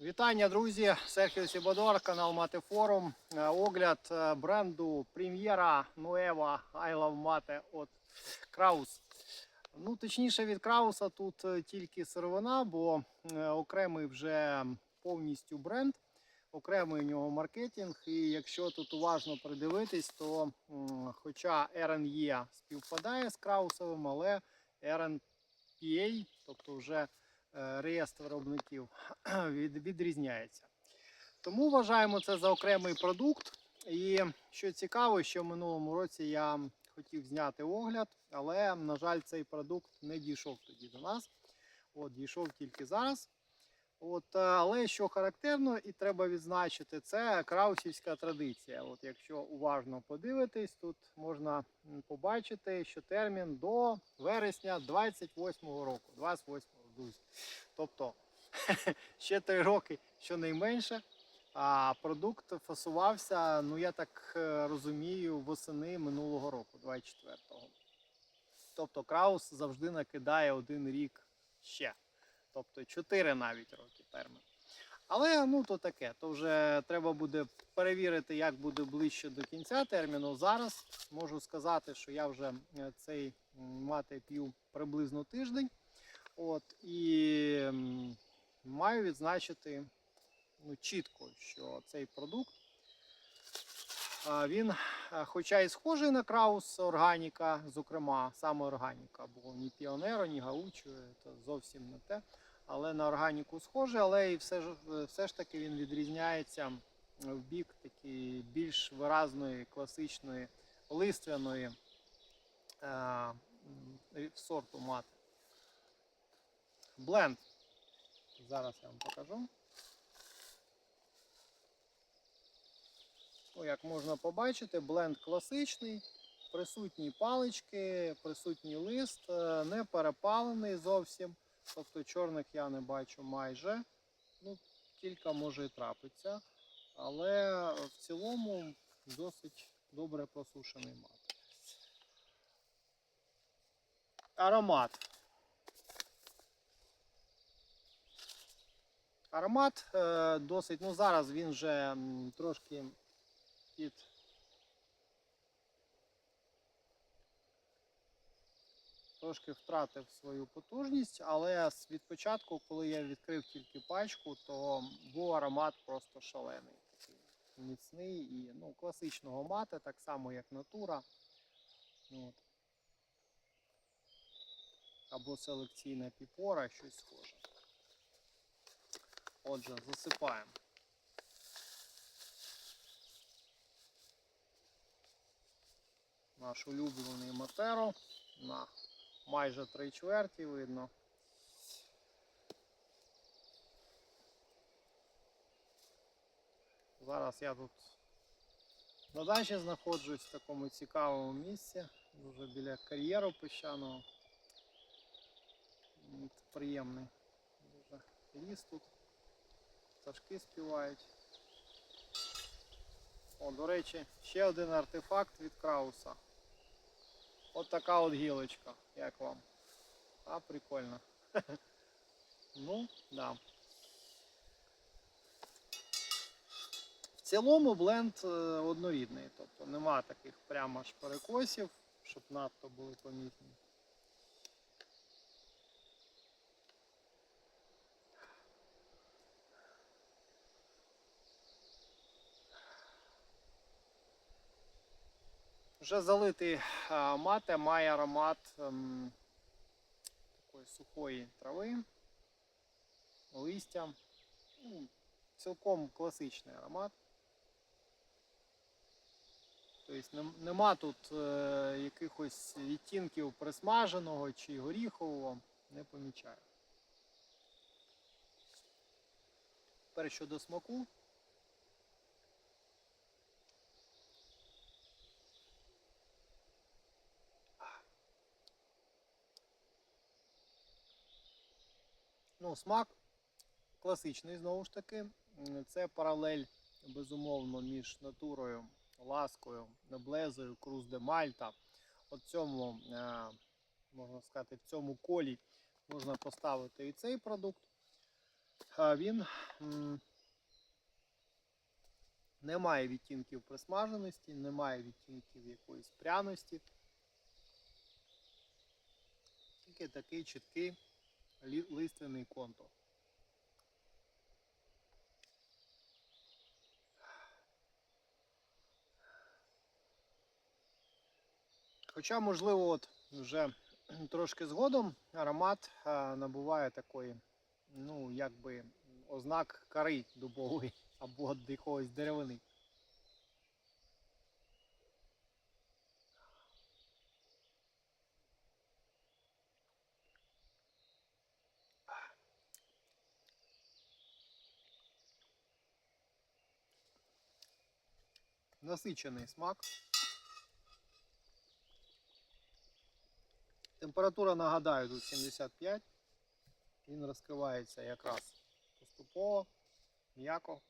Вітання, друзі! Серхіо Сібадор, канал Мати Форум. Е, Огляд е, бренду Прем'єра Nueva I Love Mate від Краус. Ну, точніше, від Крауса тут е, тільки сировина, бо окремий вже повністю бренд, окремий у нього маркетинг. І якщо тут уважно придивитись, то хоча RNE співпадає з Краусовим, але RNPA, тобто вже реєстр виробників, від, відрізняється. Тому вважаємо це за окремий продукт. І що цікаво, що в минулому році я хотів зняти огляд, але, на жаль, цей продукт не дійшов тоді до нас. От, дійшов тільки зараз. От, е, але що характерно і треба відзначити, це краусівська традиція. От, якщо уважно подивитись, тут можна побачити, що термін до вересня 28-го року. 28-го, друзі. Тобто ще три роки щонайменше. А продукт фасувався, ну я так е, розумію, восени минулого року, 24-го. Тобто Краус завжди накидає один рік ще. Тобто 4 навіть роки термін. Але ну то таке, то вже треба буде перевірити, як буде ближче до кінця терміну. Зараз можу сказати, що я вже е, цей мати п'ю приблизно тиждень. От, і маю відзначити ну, чітко, що цей продукт він, хоча і схожий на краус органіка, зокрема, саме органіка, бо ні Піонеро, ні Гаучо, це зовсім не те. Але на органіку схожий, але і все ж, все ж таки він відрізняється в бік такої більш виразної, класичної, листвяної е, сорту мати. Бленд. Зараз я вам покажу. О, як можна побачити, бленд класичний, присутні палички, присутній лист, е, не перепалений зовсім. Тобто чорних я не бачу майже. Ну, кілька може і трапиться. Але в цілому досить добре просушений мат. Аромат. Аромат е, досить, ну зараз він вже трошки під трошки втратив свою потужність, але від початку, коли я відкрив тільки пачку, то був аромат просто шалений. Такий міцний і ну, класичного мати, так само як натура. От. Або селекційна піпора, щось схоже. Отже, засипаємо. Наш улюблений матеро на майже три чверті видно. Зараз я тут на дачі знаходжусь в такому цікавому місці, дуже біля кар'єру піщаного. Приємний дуже ліс тут. Пташки співають. О, до речі, ще один артефакт від Крауса. От така от гілочка. Як вам? А, прикольно. Ну, да. В цілому бленд е, однорідний, тобто нема таких прямо аж перекосів, щоб надто були помітні. Вже залитий а, мате має аромат ем, такої сухої трави, листя. Ну, цілком класичний аромат. Тобто нема тут е, якихось відтінків присмаженого чи горіхового, не помічаю. Тепер щодо смаку. Ну, смак класичний знову ж таки. Це паралель, безумовно, між натурою, ласкою, неблезою, круз де Мальта. От цьому, е, можна сказати, в цьому колі можна поставити і цей продукт. він не має відтінків присмаженості, не має відтінків якоїсь пряності. Тільки такий чіткий лиственний контур. Хоча, можливо, от вже трошки згодом аромат набуває такої, ну, якби ознак кори дубової або якогось деревини. Насичений смак. Температура, нагадаю, тут 75. Він розкривається якраз поступово, м'яко.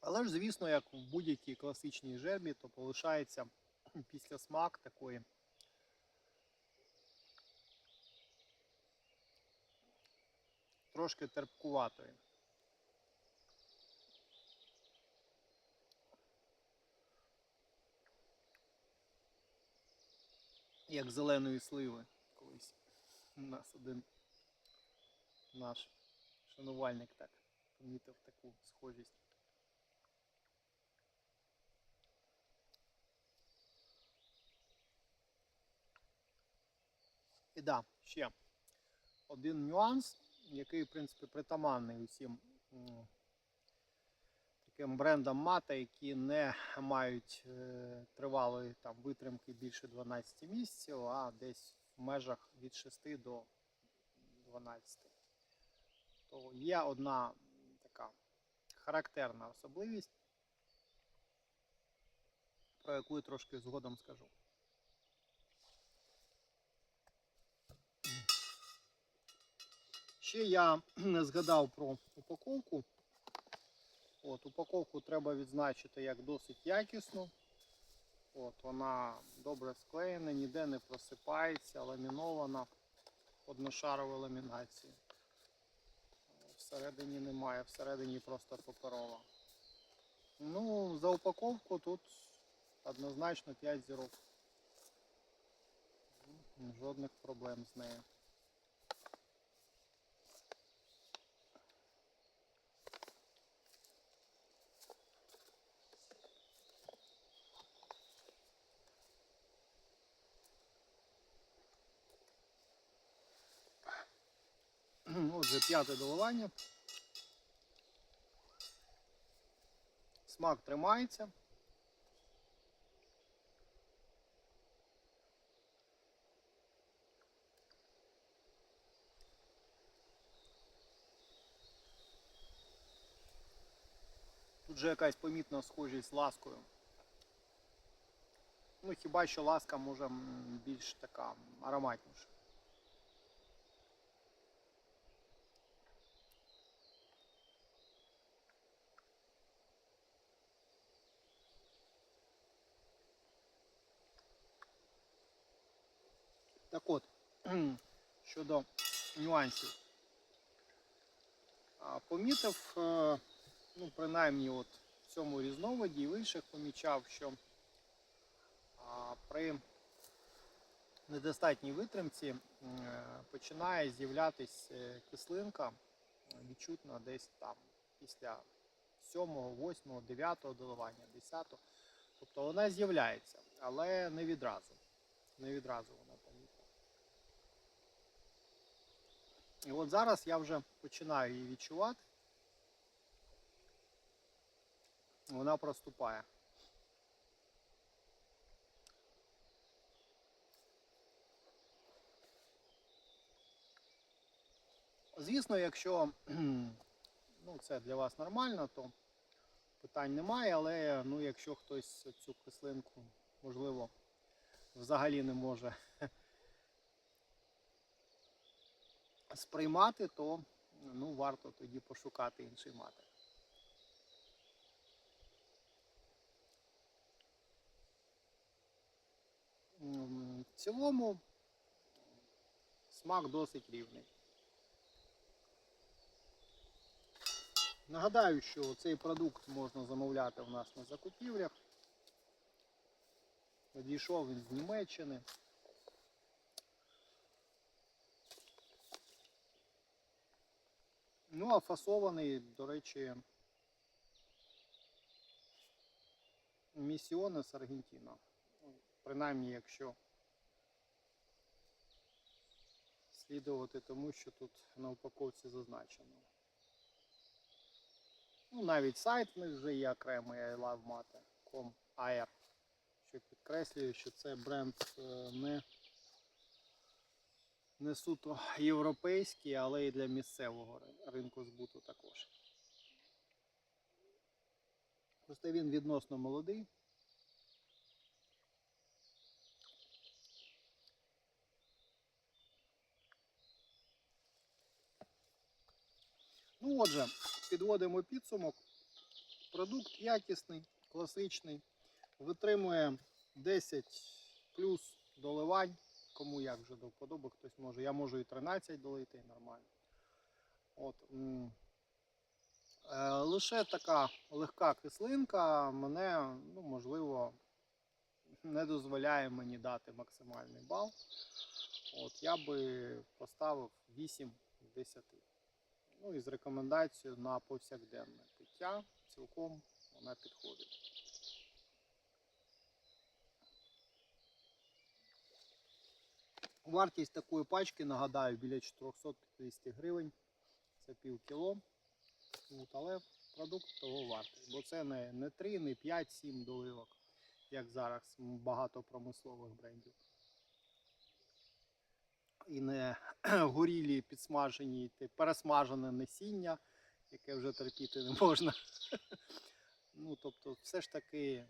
Але ж, звісно, як в будь-якій класичній жербі, то полишається після смак такої трошки терпкуватої. Як зеленої сливи колись. У нас один наш шанувальник так помітив таку схожість. І да, ще один нюанс, який, в принципі, притаманний усім таким брендам мата, які не мають е, тривалої там, витримки більше 12 місяців, а десь в межах від 6 до 12. То є одна така характерна особливість, про яку я трошки згодом скажу. Ще я не згадав про упаковку. От, упаковку треба відзначити як досить якісну. От, вона добре склеєна, ніде не просипається, ламінована одношарова ламінація. Всередині немає, всередині просто паперова. Ну, за упаковку тут однозначно 5 зірок. Жодних проблем з нею. Отже, п'яте доливання. Смак тримається. Тут же якась помітна схожість з ласкою. Ну, хіба що ласка може більш така ароматніша. Так от, щодо нюансів. Помітив, е, ну, принаймні от в цьому різновиді і в інших помічав, що при недостатній витримці е, починає з'являтись е, кислинка, відчутна десь там після 7, 8, 9 доливання, 10. Тобто вона з'являється, але не відразу. Не відразу вона помітна. І от зараз я вже починаю її відчувати. Вона проступає. Звісно, якщо ну, це для вас нормально, то питань немає, але ну, якщо хтось цю кислинку, можливо, взагалі не може сприймати, то ну, варто тоді пошукати інший матер. В цілому смак досить рівний. Нагадаю, що цей продукт можна замовляти в нас на закупівлях. Надійшов він з Німеччини. Ну, а фасований, до речі, місіони з Аргентина. Ну, Принаймні, якщо слідувати тому, що тут на упаковці зазначено. Ну, навіть сайт в них вже є окремий I love що підкреслює, що це бренд е, не, не суто європейський, але і для місцевого ринку збуту також. Просто він відносно молодий. Ну отже, підводимо підсумок. Продукт якісний, класичний, витримує 10 плюс доливань. Кому як вже до вподоби, хтось може. Я можу і 13 долити і нормально. От. Е, лише така легка кислинка мене, ну, можливо, не дозволяє мені дати максимальний бал. От, я би поставив 8 з 10. Ну і з рекомендацією на повсякденне пиття цілком вона підходить. Вартість такої пачки, нагадаю, біля 450 гривень. Це пів кіло. Але продукт того вартий. Бо це не, не 3, не 5, 7 доливок, як зараз багато промислових брендів. І не горілі, підсмажені, пересмажене насіння, яке вже терпіти не можна. Ну, тобто, все ж таки,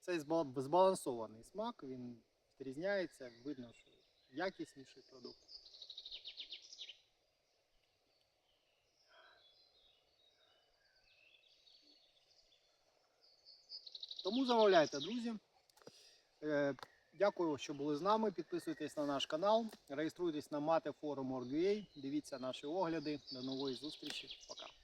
цей збалансований смак, він відрізняється, видно, що якісніший продукт. Тому замовляйте, друзі. Е, Дякую, що були з нами. Підписуйтесь на наш канал, реєструйтесь на Mate Forum.org.ua, дивіться наші огляди. До нової зустрічі. Пока.